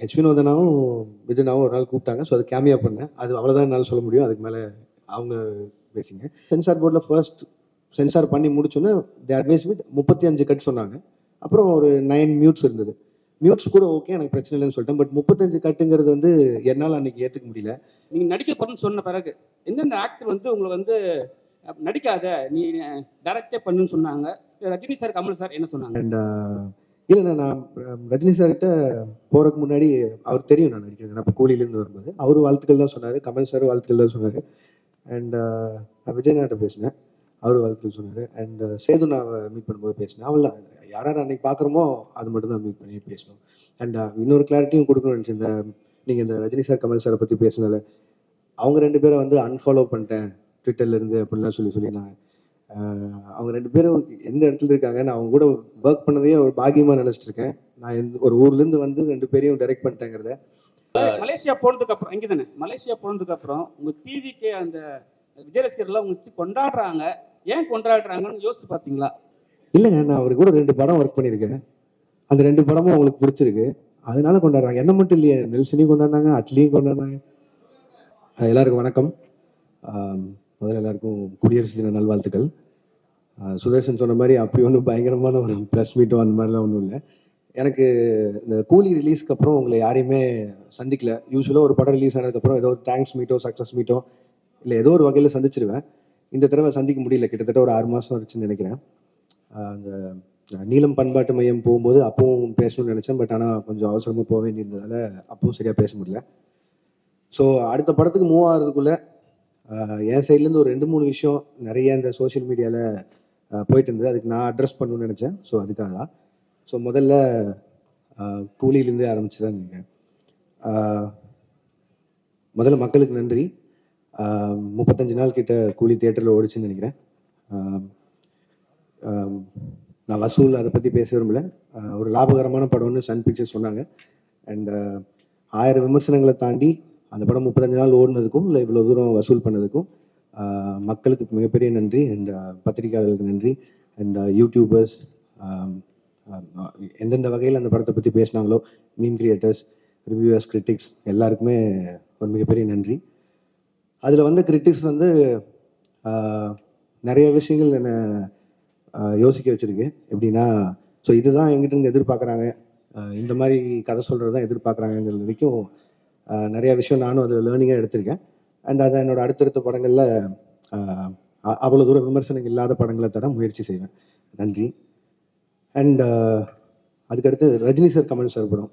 H வினோதனாவும் விஜயனாவும் ஒரு நாள் கூப்பிட்டாங்க. ஸோ அது கேமியா பண்ணேன். அது அவ்வளோதான் என்னால் சொல்ல முடியும். அதுக்கு மேலே அவங்க பேசிங்க. சென்சார் போர்டில் ஃபர்ஸ்ட் சென்சார் பண்ணி முடிச்சோன்னே தே அட்வைஸ் வித் முப்பத்தி அஞ்சு கட் சொன்னாங்க. அப்புறம் ஒரு நைன் மியூட்ஸ் இருந்தது. மியூட்ஸ் கூட ஓகே எனக்கு பிரச்சனை இல்லைன்னு சொல்லிட்டேன். பட் முப்பத்தஞ்சு கட்டுங்கிறது வந்து என்னால் அன்னைக்கு ஏற்றுக்க முடியல. நீங்க நடிக்க போறேன்னு சொன்ன பிறகு எந்தெந்த ஆக்டர் வந்து உங்களை வந்து நடிக்காத நீ டைரக்டே பண்ணுன்னு சொன்னாங்க? ரஜினி சார் கமல் சார் என்ன சொன்னாங்க? அண்ட் இல்லைண்ணா நான் ரஜினி சார்கிட்ட போகிறதுக்கு முன்னாடி அவர் தெரியும் நான் நடிக்கிறேன். நான் இப்போ கூலியிலேருந்து வரும்போது. அவர் வாழ்த்துக்கள் தான் சொன்னார். கமல் சார் வாழ்த்துக்கள் தான் சொன்னார். அண்ட் நான் விஜயநாட்ட பேசினேன். அவர் வாழ்த்துக்கள் சொன்னார். அண்ட் சேது நான் மீட் பண்ணும்போது பேசினேன். அவள் யாரார் அன்னைக்கு பார்க்குறோமோ அது மட்டும் தான் மீட் பண்ணி பேசணும் அண்ட் இன்னொரு கிளாரிட்டியும் கொடுக்கணும்னு நினச்சேன். நீங்கள் இந்த ரஜினி சார் கமல் சாரை பற்றி பேசினால அவங்க ரெண்டு பேரை வந்து அன்ஃபாலோ பண்ணிட்டேன். ட்விட்டர்லேருந்து அப்படிலாம் சொல்லி சொல்லியிருந்தாங்க அவங்க ரெண்டு பேரும் எந்த இடத்துல இருக்காங்க நான் அவங்க கூட ஒர்க் பண்ணதையே ஒரு பாக்கியமா நினைச்சிட்டு இருக்கேன் நான் எந்த ஒரு ஊர்ல இருந்து வந்து ரெண்டு பேரையும் டைரக்ட் பண்ணிட்டேங்கிறத. மலேசியா போனதுக்கு அப்புறம் இங்க தானே மலேசியா போனதுக்கு அப்புறம் உங்க டிவிக்கு அந்த விஜய் ரசிகர்லாம் உங்க கொண்டாடுறாங்க. ஏன் கொண்டாடுறாங்கன்னு யோசிச்சு பாத்தீங்களா? இல்லைங்க நான் அவரு கூட ரெண்டு படம் ஒர்க் பண்ணியிருக்கேன். அந்த ரெண்டு படமும் அவங்களுக்கு பிடிச்சிருக்கு. அதனால கொண்டாடுறாங்க. என்ன மட்டும் இல்லையே நெல்சனையும் கொண்டாடினாங்க அட்லியும் கொண்டாடினாங்க. எல்லாருக்கும் வணக்கம். முதல்ல எல்லாருக்கும் குடியரசு தின நல்வாழ்த்துக்கள். சுதர்ஷன் சொன்ன மாதிரி அப்படி ஒன்றும் பயங்கரமான ஒரு ப்ரெஸ் மீட்டோ அந்த மாதிரிலாம் ஒன்றும் இல்லை. எனக்கு இந்த கூலி ரிலீஸ்க்கு அப்புறம் உங்களை யாரையுமே சந்திக்கல. யூஸ்வலாக ஒரு படம் ரிலீஸ் ஆனதுக்கப்புறம் ஏதோ ஒரு தேங்க்ஸ் மீட்டோ சக்ஸஸ் மீட்டோ இல்லை ஏதோ ஒரு வகையில் சந்திச்சிருவேன். இந்த தடவை சந்திக்க முடியல. கிட்டத்தட்ட ஒரு ஆறு மாதம் ஆச்சுன்னு நினைக்கிறேன். அந்த நீலம் பண்பாட்டு மையம் போகும்போது அப்பவும் பேசணும்னு நினச்சேன். பட் ஆனால் கொஞ்சம் அவசரமாக போக வேண்டியிருந்ததால் அப்பவும் சரியாக பேச முடியல. ஸோ அடுத்த படத்துக்கு மூவ் ஆகிறதுக்குள்ளே என் சைட்லேருந்து ஒரு ரெண்டு மூணு விஷயம் நிறைய இந்த சோஷியல் மீடியாவில் போயிட்டு இருந்தது. அதுக்கு நான் அட்ரஸ் பண்ணணும்னு நினச்சேன். ஸோ அதுக்காக தான். ஸோ முதல்ல ஆஹ் கூலியிலேருந்தே ஆரம்பிச்சுதான் நினைக்கிறேன். முதல்ல மக்களுக்கு நன்றி. முப்பத்தஞ்சு நாள் கிட்ட கூலி தியேட்டரில் ஓடிச்சுன்னு நினைக்கிறேன். நான் வசூல் அதை பற்றி பேச விரும்பல. ஒரு லாபகரமான படம்னு சன் பிக்சர்ஸ் சொன்னாங்க. அண்ட் ஆயிரம் விமர்சனங்களை தாண்டி அந்த படம் முப்பத்தஞ்சு நாள் ஓடினதுக்கும் இல்லை இவ்வளோ தூரம் வசூல் பண்ணதுக்கும் மக்களுக்கு மிகப்பெரிய நன்றி அண்ட் பத்திரிகையாளர்களுக்கு நன்றி அண்ட் யூடியூபர்ஸ் எந்தெந்த வகையில் அந்த படத்தை பற்றி பேசினாங்களோ மீன் கிரியேட்டர்ஸ் ரிவ்யூவர்ஸ் கிரிட்டிக்ஸ் எல்லாருக்குமே ஒரு மிகப்பெரிய நன்றி. அதில் வந்த கிரிட்டிக்ஸ் வந்து நிறைய விஷயங்கள் என்னை யோசிக்க வச்சுருக்கு. எப்படின்னா ஸோ இதுதான் எங்கிட்ட இருந்து எதிர்பார்க்குறாங்க. இந்த மாதிரி கதை சொல்கிறது தான் எதிர்பார்க்குறாங்கங்கிற வரைக்கும் நிறைய விஷயம் நானும் அதில் லேர்னிங்காக எடுத்திருக்கேன். அண்ட் அதை என்னோட அடுத்தடுத்த படங்களில் அவ்வளோ தூரம் விமர்சனம் இல்லாத படங்களை தர முயற்சி செய்வேன். நன்றி. அண்ட் அதுக்கடுத்து ரஜினி சார் கமல் சார் படம்.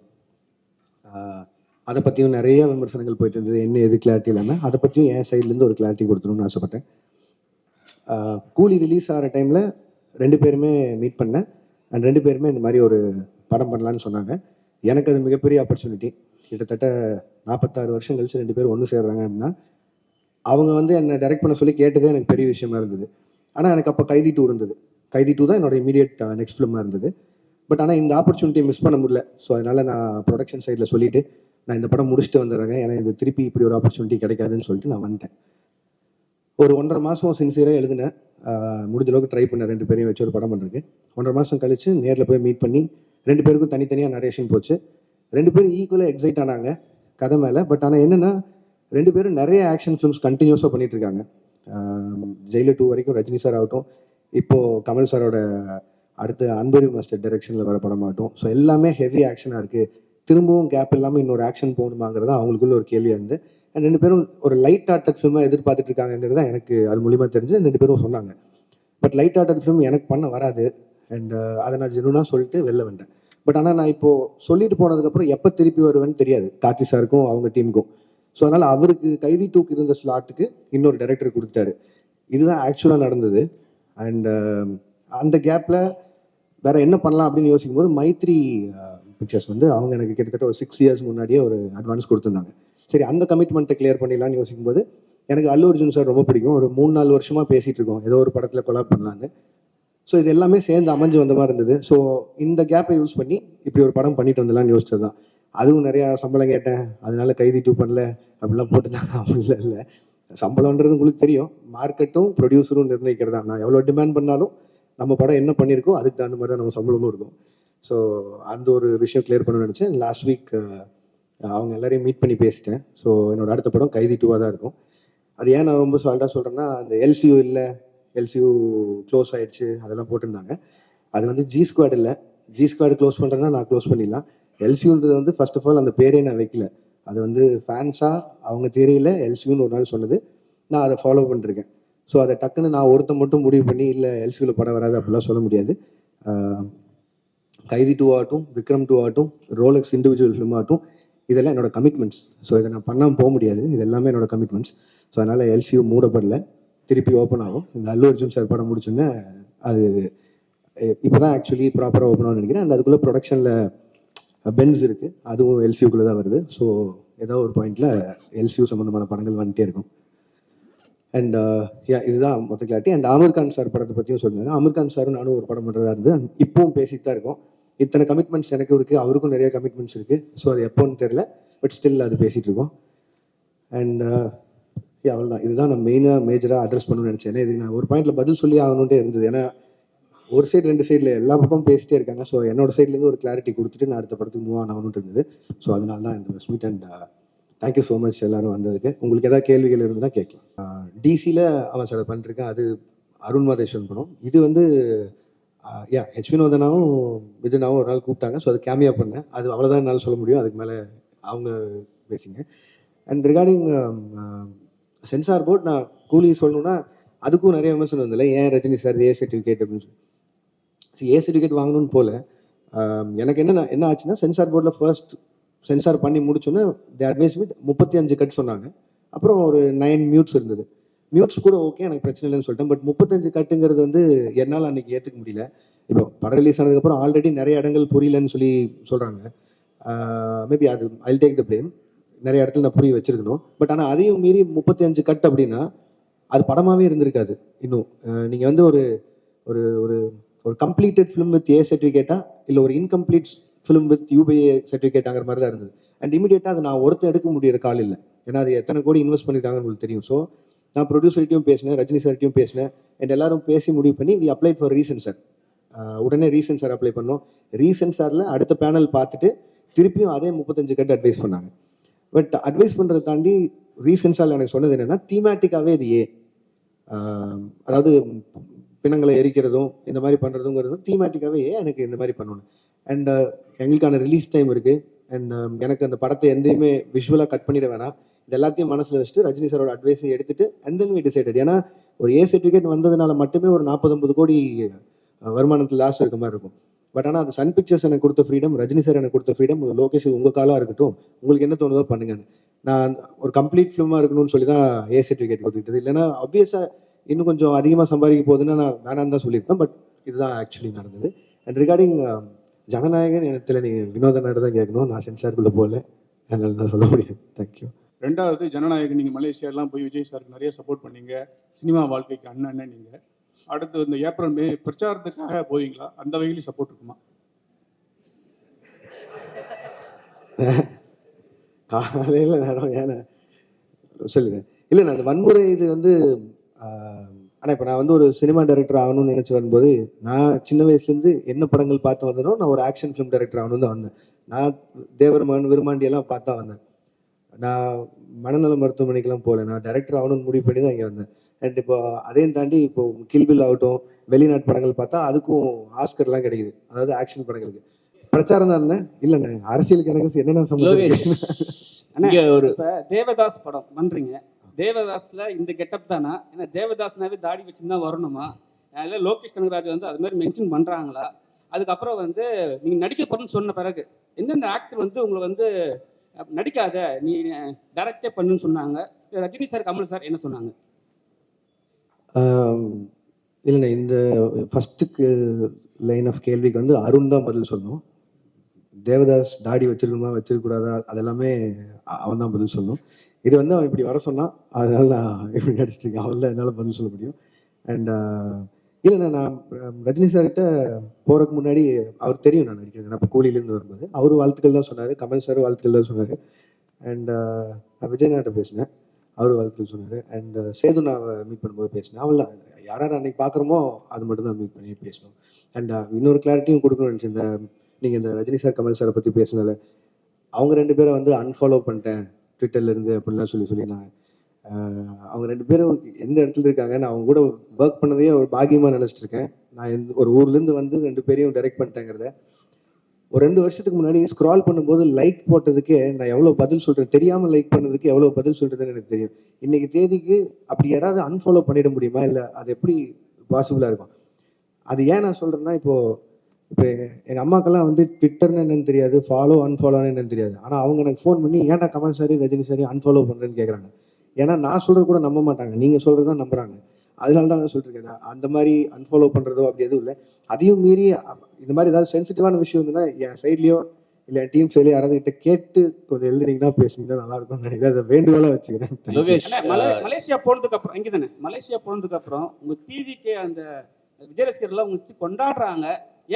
அதை பற்றியும் நிறைய விமர்சனங்கள் போயிட்டு இருந்தது. என்ன எது கிளாரிட்டி இல்லாமல் அதை பற்றியும் என் சைட்லேருந்து ஒரு கிளாரிட்டி கொடுத்துணும்னு ஆசைப்பட்டேன். கூலி ரிலீஸ் ஆகிற டைமில் ரெண்டு பேருமே மீட் பண்ணேன். அண்ட் ரெண்டு பேருமே இந்த மாதிரி ஒரு படம் பண்ணலான்னு சொன்னாங்க. எனக்கு அது மிகப்பெரிய ஆப்பர்ச்சுனிட்டி கிட்டத்தட்ட நாற்பத்தாறு வருஷம் கழிச்சு ரெண்டு பேரும் ஒன்று சேர்றாங்க அப்படின்னா அவங்க வந்து என்னை டைரக்ட் பண்ண சொல்லி கேட்டதே எனக்கு பெரிய விஷயமா இருந்தது. ஆனால் எனக்கு அப்போ கைதி டூ இருந்தது. கைதி டூ தான் என்னோட இமீடியட் நெக்ஸ்ட் ஃபிலிமாக இருந்தது. பட் ஆனால் இந்த ஆப்பர்ச்சுனிட்டியை மிஸ் பண்ண முடியல. ஸோ அதனால நான் ப்ரொடக்ஷன் சைடில் சொல்லிட்டு நான் இந்த படம் முடிச்சுட்டு வந்துடுறேங்க ஏன்னா இது திருப்பி இப்படி ஒரு ஆப்பர்ச்சுனிட்டி கிடைக்காதுன்னு சொல்லிட்டு நான் வந்துட்டேன். ஒரு ஒன்றரை மாதம் சின்சியராக எழுதினேன். முடிஞ்ச அளவுக்கு ட்ரை பண்ண ரெண்டு பேரையும் வச்சு ஒரு படம் பண்ணுறேன் ஒன்றரை மாதம் கழிச்சு நேரில் போய் மீட் பண்ணி ரெண்டு பேருக்கும் தனித்தனியாக நரேஷன் போச்சு. ரெண்டு பேரும் ஈக்குவலாக எக்ஸைட் ஆனாங்க கதை மேலே. பட் ஆனால் என்னென்னா ரெண்டு பேரும் நிறைய ஆக்ஷன் ஃபிலிம்ஸ் கண்டினியூஸாக பண்ணிட்டு இருக்காங்க ஜெயிலர் டூ வரைக்கும் ரஜினி சார் ஆகட்டும் இப்போது கமல் சாரோட அடுத்து அன்பரி மாஸ்டர் டைரக்ஷனில் வர படமாகட்டும் ஸோ எல்லாமே ஹெவி ஆக்ஷனாக இருக்குது திரும்பவும் கேப் இல்லாமல் இன்னொரு ஆக்ஷன் போகணுமாங்கிறது அவங்களுக்குள்ள ஒரு கேள்வியாக இருந்து அண்ட் ரெண்டு பேரும் ஒரு லைட் ஆர்டட் ஃபிலிமாக எதிர்பார்த்துட்டு இருக்காங்கிறது தான் எனக்கு அது மூலிமா தெரிஞ்சு ரெண்டு பேரும் சொன்னாங்க. பட் லைட் ஆர்டட் ஃபிலிம் எனக்கு பண்ண வராது. அண்ட் அதை நான் ஜெனுனாக சொல்லிட்டு வெளில வந்துட்டேன் பட் ஆனால் நான் இப்போது சொல்லிட்டு போனதுக்கப்புறம் எப்போ திருப்பி வருவேன்னு தெரியாது. கார்த்தி சாருக்கும் அவங்க டீமுக்கும். ஸோ அதனால் அவருக்கு கைதி தூக்கு இருந்த ஸ்லாட்டுக்கு இன்னொரு டைரக்டர் கொடுத்தாரு இதுதான் ஆக்சுவலாக நடந்தது. அண்ட் um, அந்த கேப்பில் வேற என்ன பண்ணலாம் அப்படின்னு யோசிக்கும் போது மைத்ரி uh, பிக்சர்ஸ் வந்து அவங்க எனக்கு கிட்டத்தட்ட ஒரு சிக்ஸ் இயர்ஸ் முன்னாடியே ஒரு அட்வான்ஸ் கொடுத்துருந்தாங்க. சரி அந்த கமிட்மெண்ட்டை கிளியர் பண்ணிடலாம்னு யோசிக்கும் போது எனக்கு அல்லு அர்ஜுன் சார் ரொம்ப பிடிக்கும். ஒரு மூணு நாலு வருஷமாக பேசிகிட்டு இருக்கோம். ஏதோ ஒரு படத்தில் கொலாப் பண்ணலான்னு ஸோ இது எல்லாமே சேர்ந்து அமைஞ்சு வந்த மாதிரி இருந்தது. ஸோ இந்த கேப்பை யூஸ் பண்ணி இப்படி ஒரு படம் பண்ணிட்டு வந்துடலாம்னு யோசிச்சது தான் அதுவும் நிறையா சம்பளம் கேட்டேன். அதனால கைதி டூ பண்ணல. அப்படிலாம் போட்டுதான் இல்லை இல்லை. சம்பளம்ன்றது உங்களுக்கு தெரியும். மார்க்கெட்டும் ப்ரொடியூசரும் நிர்ணயிக்கிறதா நான் எவ்வளோ டிமாண்ட் பண்ணாலும் நம்ம படம் என்ன பண்ணியிருக்கோ அதுக்கு தகுந்த மாதிரி தான் நம்ம சம்பளமும் இருக்கும். ஸோ அந்த ஒரு விஷயம் கிளியர் பண்ண நினச்சேன். லாஸ்ட் வீக் அவங்க எல்லாரையும் மீட் பண்ணி பேசிட்டேன். ஸோ என்னோட அடுத்த படம் கைதி டூவாக தான் இருக்கும். அது ஏன் நான் ரொம்ப சால்ட்டாக சொல்கிறேன்னா அந்த எல்சியூ இல்லை எல்சியூ க்ளோஸ் ஆயிடுச்சு அதெல்லாம் போட்டிருந்தாங்க. அது வந்து ஜி ஸ்குவாட் இல்லை. ஜி ஸ்குவாட் க்ளோஸ் பண்ணுறேன்னா நான் க்ளோஸ் பண்ணிடலாம். எல்சியூன்றது வந்து ஃபர்ஸ்ட் ஆஃப் ஆல் அந்த பேரே நான் வைக்கல. அது வந்து ஃபேன்ஸாக அவங்க தெரியல எல்சியூன்னு ஒரு நாள் சொன்னது. நான் அதை ஃபாலோ பண்ணிருக்கேன். ஸோ அதை டக்குன்னு நான் ஒருத்தன் மட்டும் முடிவு பண்ணி இல்லை எல்சியூவில் படம் வராது அப்படிலாம் சொல்ல முடியாது. கைதி டூ ஆகட்டும் விக்ரம் டூ ஆகட்டும் ரோலக்ஸ் இண்டிவிஜுவல் ஃபிலிம் ஆகட்டும் இதெல்லாம் என்னோட கமிட்மெண்ட்ஸ் ஸோ இதை நான் பண்ணாமல் போக முடியாது. இது எல்லாமே என்னோட கமிட்மெண்ட்ஸ் ஸோ அதனால் எல்சியூ மூடப்படல. திருப்பி ஓப்பன் ஆகும். இந்த அல்லு அர்ஜுன் சார் படம் முடிச்சோன்னே அது இப்போ தான் ஆக்சுவலி ப்ராப்பராக ஓப்பன் ஆகும் நினைக்கிறேன். அண்ட் அதுக்குள்ளே ப்ரொடக்ஷனில் பென்ஸ் இருக்குது அதுவும் எல்சியூக்குள்ளே தான் வருது. ஸோ ஏதோ ஒரு பாயிண்டில் எல்சியூ சம்மந்தமான படங்கள் வந்துட்டே இருக்கும். அண்ட் யா uh, இதுதான் மொத்த clarity and Aamir Khan sir படத்தை பற்றியும் சொன்னாங்க ஆமீர் கான் சாரும் நானும் ஒரு படம் பண்ணுறதா இருந்து இப்பவும் பேசிட்டு தான் இருக்கோம். இத்தனை கமிட்மெண்ட்ஸ் எனக்கு இருக்குது அவருக்கும் நிறைய கமிட்மெண்ட்ஸ் இருக்குது ஸோ அது எப்போன்னு தெரில பட் ஸ்டில் அது பேசிகிட்டு இருக்கோம். அண்ட் யா அவ்வளோதான் இதுதான் நான் மெயினாக மேஜராக அட்ரஸ் பண்ணணும்னு நினச்சேன். இதுக்கு நான் ஒரு பாயிண்ட்ல பதில் சொல்லி ஆகணுன்ட்டே இருந்தது. ஏன்னா ஒரு சைடு ரெண்டு சைடில் எல்லா பக்கமும் பேசிட்டே இருக்காங்க. ஸோ என்னோட சைட்லேருந்து ஒரு கிளாரிட்டி கொடுத்துட்டு நான் அடுத்த படத்துக்கு மூவ் ஆகணும்னு இருந்தது. ஸோ அதனால தான் இந்த press meet and thank you so much எல்லாரும் வந்ததுக்கு. உங்களுக்கு ஏதாவது கேள்விகள் இருந்தால் கேட்கலாம். டிசியில் அவன் சில பண்ணிருக்கேன். அது அருண் மாதேஷன் படம். இது வந்து யா ஹெச் வினோதனாவும் விஜயனாவும் ஒரு நாள் கூப்பிட்டாங்க. ஸோ அது கேமியா பண்ணேன். அது அவ்வளோதான் என்னால் சொல்ல முடியும். அதுக்கு மேலே அவங்க பேசிங்க. அண்ட் ரிகார்டிங் சென்சார் போர்ட் நான் கூலி சொல்லணும்னா அதுக்கும் நிறைய விமர்சனம் வந்ததில்ல ஏன் ரஜினி சார் ஏ சர்டிஃபிகேட் அப்படின்னு சொல்லி. சரி ஏ சர்டிஃபிகேட் வாங்கணும்னு போல. எனக்கு என்ன என்ன ஆச்சுன்னா சென்சார் போர்டில் ஃபர்ஸ்ட் சென்சார் பண்ணி முடிச்சோன்னே தே அட்வைஸ் வித் முப்பத்தி அஞ்சு கட் சொன்னாங்க. அப்புறம் ஒரு நைன் மியூட்ஸ் இருந்தது. மியூட்ஸ் கூட ஓகே எனக்கு பிரச்சனை இல்லைன்னு சொல்லிட்டேன். பட் முப்பத்தஞ்சு கட்டுங்கிறது வந்து என்னால் அன்னைக்கு ஏற்றுக்க முடியல. இப்போ படம் ரிலீஸ் ஆனதுக்கப்புறம் ஆல்ரெடி நிறைய இடங்கள் புரியலன்னு சொல்லி சொல்கிறாங்க மேபி அது ஐ டேக் த பிளேம் நிறைய இடத்துல நான் புரிய வச்சிருக்கணும். பட் ஆனால் அதையும் மீறி முப்பத்தி அஞ்சு கட் அப்படின்னா அது படமாகவே இருந்திருக்காது இன்னும். நீங்கள் வந்து ஒரு ஒரு ஒரு ஒரு கம்ப்ளீட்டட் ஃபிலிம் வித் ஏ சர்டிஃபிகேட்டா இல்லை ஒரு இன்கம்ப்ளீட் ஃபிலிம் வித் யூபிஏ சர்டிஃபிகேட்டாங்கிற மாதிரி தான் இருந்தது. அண்ட் இமீடியட்டாக அதை நான் ஒருத்தர் எடுக்க முடியிற கால் இல்லை. ஏன்னா அது எத்தனை கோடி இன்வெஸ்ட் பண்ணிருக்காங்கன்னு உங்களுக்கு தெரியும். ஸோ நான் ப்ரொடியூசர்கிட்டையும் பேசினேன் ரஜினி சார்கிட்டையும் பேசினேன். அண்ட் எல்லாரும் பேசி முடிவு பண்ணி we apply for reason sir உடனே ரீசன் சார் அப்ளை பண்ணோம். ரீசன் சாரில் அடுத்த பேனல் பார்த்துட்டு திருப்பியும் அதே முப்பத்தஞ்சு கட்டு அட்வைஸ் பண்ணாங்க. பட் அட்வைஸ் பண்ணுறதை தாண்டி ரீசன் எனக்கு சொன்னது என்னென்னா தீமேட்டிக்காகவே இது ஏ. அதாவது பிணங்களை எரிக்கிறதும் இந்த மாதிரி பண்ணுறதுங்கிறதும் தீமேட்டிக்காகவே எனக்கு இந்த மாதிரி பண்ணணும். அண்ட் எங்களுக்கான ரிலீஸ் டைம் இருக்குது அண்ட் எனக்கு அந்த படத்தை எந்தையுமே விஷுவலாக கட் பண்ணிட வேணாம். இது எல்லாத்தையும் மனசில் வச்சுட்டு ரஜினி சாரோட அட்வைஸை எடுத்துட்டு அண்ட் தென் வி டிசைடட் ஏன்னா ஒரு ஏ சர்டிஃபிகேட் வந்ததுனால மட்டுமே ஒரு நாற்பது கோடி வருமானத்தில் லாஸ் இருக்க மாதிரி இருக்கும். பட் ஆனால் அந்த சன் பிக்சர்ஸ் எனக்கு கொடுத்த ஃப்ரீடம் ரஜினி சார் எனக்கு கொடுத்த ஃப்ரீடம் லோகேஷ் உங்கள் காலாக இருக்கட்டும் உங்களுக்கு என்ன தோணுதோ பண்ணுங்க. நான் ஒரு கம்ப்ளீட் ஃபிலிமாக இருக்கணும்னு சொல்லி தான் ஏ சர்டிஃபிகேட் கொடுத்துக்கிட்டது. இல்லைன்னா ஆப்வியஸாக இன்னும் கொஞ்சம் அதிகமாக சம்பாதிக்க போகுதுன்னா நான் வேணான்னு தான் சொல்லியிருப்பேன். பட் இதுதான் ஆக்சுவலி நடந்தது. அண்ட் ரிகார்டிங் um, ஜனநாயகன் இடத்துல நீங்கள் வினோதனாடு தான் கேட்கணும். நான் சென்சாருக்குள்ளே போகல. அதனால தான் சொல்ல முடியும். தேங்க்யூ ரெண்டாவது ஜனநாயகம் நீங்கள் மலேசியாலாம் போய் விஜய் சாருக்கு நிறைய சப்போர்ட் பண்ணீங்க. சினிமா வாழ்க்கைக்கு அண்ணன் நீங்கள் அடுத்து இந்த ஏப்ரல் மே பிரச்சாரத்துக்காக போவீங்களா? அந்த வகையிலும் சப்போர்ட் இருக்குமா? காலையில் நேரம் ஏன்னா சொல்லுங்க. இல்லை அந்த வன்முறை இது வந்து ஆனால் இப்போ நான் வந்து ஒரு சினிமா டைரக்டர் ஆகணும்னு நினச்சி வரும்போது நான் சின்ன வயசுலேருந்து என்ன படங்கள் பார்த்து வந்தனோ நான் ஒரு ஆக்ஷன் ஃபிலிம் டைரக்டர் ஆகணும்னு தான் வந்தேன். நான் தேவர் மகன் பார்த்தா எல்லாம் வந்தேன். நான் மனநல மருத்துவமனைக்கெல்லாம் போகல. நான் டைரக்டர் ஆகணும்னு முடிவு பண்ணி தான் இங்கே வந்தேன். அண்ட் இப்போ அதையும் தாண்டி இப்போ கில்பில் ஆகட்டும் வெளிநாட்டு படங்கள் பார்த்தா அதுக்கும் ஆஸ்கர்லாம் கிடைக்குது. அதாவது ஆக்ஷன் படங்களுக்கு. பிரச்சாரம் தான் இல்லைண்ணே அரசியலுக்கு எனக்கு என்னென்ன. சம்பந்தம் ஒரு தேவதாஸ் படம் பண்றீங்க. தேவதாஸ்ல இந்த கெட்டப் தானா? ஏன்னா தேவதாஸ்னாவே தாடி வச்சுருந்தா வரணுமா? அதில் லோகேஷ் கனகராஜ் வந்து அது மாதிரி மென்ஷன் பண்றாங்களா? அதுக்கப்புறம் வந்து நீங்க நடிக்க போறேன்னு சொன்ன பிறகு எந்தெந்த ஆக்டர் வந்து உங்களை வந்து நடிக்காத நீ டைரக்டே பண்ணுன்னு சொன்னாங்க? ரஜினி சார் கமல் சார் என்ன சொன்னாங்க? இல்லைண்ணே இந்த ஃபஸ்ட்டுக்கு லைன் ஆஃப் கேள்விக்கு வந்து அருண் தான் பதில் சொல்லணும். தேவதாஸ் தாடி வச்சிருக்கணுமா வச்சிருக்கக்கூடாதா அதெல்லாமே அவன் தான் பதில் சொல்லணும். இது வந்து அவன் இப்படி வர சொன்னான் அதனால நான் இப்படி நடிச்சிருக்கேன் இருக்கேன். அவன் என்னால் பதில் சொல்ல முடியும். அண்ட் இல்லைண்ணா நான் ரஜினி சார்கிட்ட போகிறதுக்கு முன்னாடி அவர் தெரியும் நான் நடிக்கிறேன். நான் இப்போ கூலியிலேருந்து வரும்போது. அவர் வாழ்த்துக்கள் தான் சொன்னார் கமல் சார் வாழ்த்துக்கள் தான் சொன்னார். அண்ட் நான் விஜயநாட்ட பேசினேன். அவர் வாழ்த்துக்கள் சொன்னார். அண்ட் uh, சேது நான் மீட் பண்ணும்போது பேசினேன். அவள் யார் அன்னைக்கு பார்க்குறோமோ அது மட்டும் தான் மீட் பண்ணி பேசணும் அண்ட் uh, இன்னொரு கிளாரிட்டியும் கொடுக்கணும்னு நினச்சேன். இந்த நீங்கள் இந்த ரஜினி சார் கமல் சாரை பற்றி பேசினால அவங்க ரெண்டு பேரை வந்து அன்ஃபாலோ பண்ணிட்டேன். ட்விட்டர்லேருந்து இருந்து சொல்லி சொல்லியிருந்தாங்க. அவங்க ரெண்டு பேரும் எந்த இடத்துல இருக்காங்க நான் அவங்க கூட ஒர்க் பண்ணதையே ஒரு பாக்கியமாக நினச்சிட்டு இருக்கேன். நான் எந்த ஒரு ஊர்லேருந்து வந்து ரெண்டு பேரையும் டைரக்ட் பண்ணிட்டேங்கிறத ஒரு ரெண்டு வருஷத்துக்கு முன்னாடி ஸ்க்ரால் பண்ணும்போது லைக் போட்டதுக்கே நான் எவ்வளோ பதில் சொல்கிறேன் தெரியாமல் லைக் பண்ணதுக்கு எவ்வளோ பதில் சொல்கிறதுன்னு எனக்கு தெரியும். இன்னைக்கு தேதிக்கு அப்படி யாராவது அன்ஃபாலோ பண்ணிட முடியுமா? இல்லை அது எப்படி பாசிபிளாக இருக்கும்? அது ஏன் நான் சொல்கிறேன்னா இப்போது இப்போ எங்கள் அம்மாக்கெல்லாம் வந்து ட்விட்டர்னு என்னன்னு தெரியாது ஃபாலோ அன்ஃபாலோன்னு என்னன்னு தெரியாது. ஆனால் அவங்க எனக்கு ஃபோன் பண்ணி ஏன்டா கமல் சாரி ரஜினி சாரி அன்ஃபாலோ பண்ணுறேன்னு கேட்குறாங்க ஏன்னா நான் சொல்கிறது கூட நம்ப மாட்டாங்க. நீங்கள் சொல்கிறது தான் நம்புகிறாங்க அதனால தான் நான் சொல்லிருக்கேன் அந்த மாதிரி அன்ஃபாலோ பண்ணுறதோ அப்படி எதுவும் இல்லை. அதையும் மீறி இந்த மாதிரி ஏதாவது சென்சிட்டிவான விஷயம் இருந்ததுன்னா என் சைட்லயோ இல்ல என் டீம் சைட்லயோ யாராவது கிட்ட கேட்டு கொஞ்சம் எழுதுனீங்கன்னா பேசுனீங்கன்னா நல்லா இருக்கும்னு நினைக்கிறேன். அதை வேண்டுகோளா வச்சுக்கிறேன். மலேசியா போனதுக்கு அப்புறம் இங்கே தானே மலேசியா போனதுக்கு அப்புறம் உங்க டிவிக்கு அந்த விஜய் ரசிகர்லாம் உங்க வச்சு கொண்டாடுறாங்க.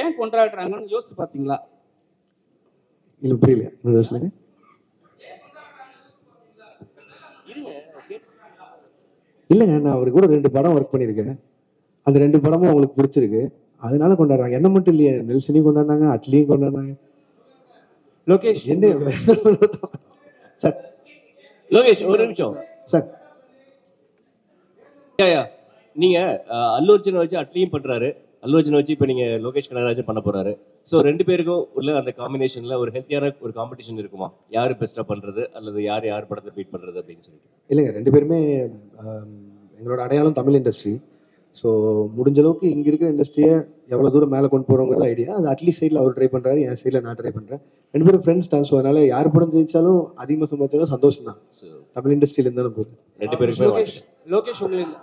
ஏன் கொண்டாடுறாங்கன்னு யோசிச்சு பார்த்தீங்களா? இல்ல புரியல. சொல்லுங்க இல்லைங்க நான் அவர் கூட ரெண்டு படம் ஒர்க் பண்ணியிருக்கேன். அந்த ரெண்டு படமும் அவங்களுக்கு பிடிச்சிருக்கு. அதனால கொண்டாடுறாங்க. என்ன மட்டும் இல்லையே நெல்சனையும் கொண்டாடினாங்க அட்லியும் கொண்டாடினாங்க. லோகேஷ். எந்த சார். லோகேஷ் ஒரு நிமிஷம். சார். யா. நீங்க அஹ், அல்லு அர்ஜுனை வச்சு அட்லியும் பண்றாரு. அல்லு அர்ஜுனை வச்சு இப்ப நீங்க லோகேஷ் கனகராஜன் பண்ண போறாரு. சோ ரெண்டு பேருக்கும் உள்ள அந்த காம்பினேஷன்ல ஒரு ஹெல்த்தியான ஒரு காம்படிஷன் இருக்குமா? யாரு பெஸ்டா பண்றது அல்லது யார் யார் படத்தை பீட் பண்றது அப்படின்னு சொல்லிட்டு. இல்லைங்க ரெண்டு பேருமே எங்களோட அடையாளம் தமிழ் இண்டஸ்ட்ரி ஸோ முடிஞ்ச அளவுக்கு இங்கே இருக்கிற இண்டஸ்ட்ரியை எவ்வளோ தூரம் மேலே கொண்டு போகிறோங்கிறது ஐடியா அது அட்லீஸ்ட் சைடில் அவர் ட்ரை பண்ணுறாரு என் சைடில் நான் ட்ரை பண்ணுறேன் ரெண்டு பேரும் ஃப்ரெண்ட்ஸ் தான். ஸோ அதனால யார் படம் ஜெயிச்சாலும் அதிகமாக சம்பாதிச்சாலும் சந்தோஷம் தான் தமிழ் இண்டஸ்ட்ரியில இருந்தாலும் போகுது ரெண்டு பேருக்குமே லோகேஷ் லோகேஷ் உங்களை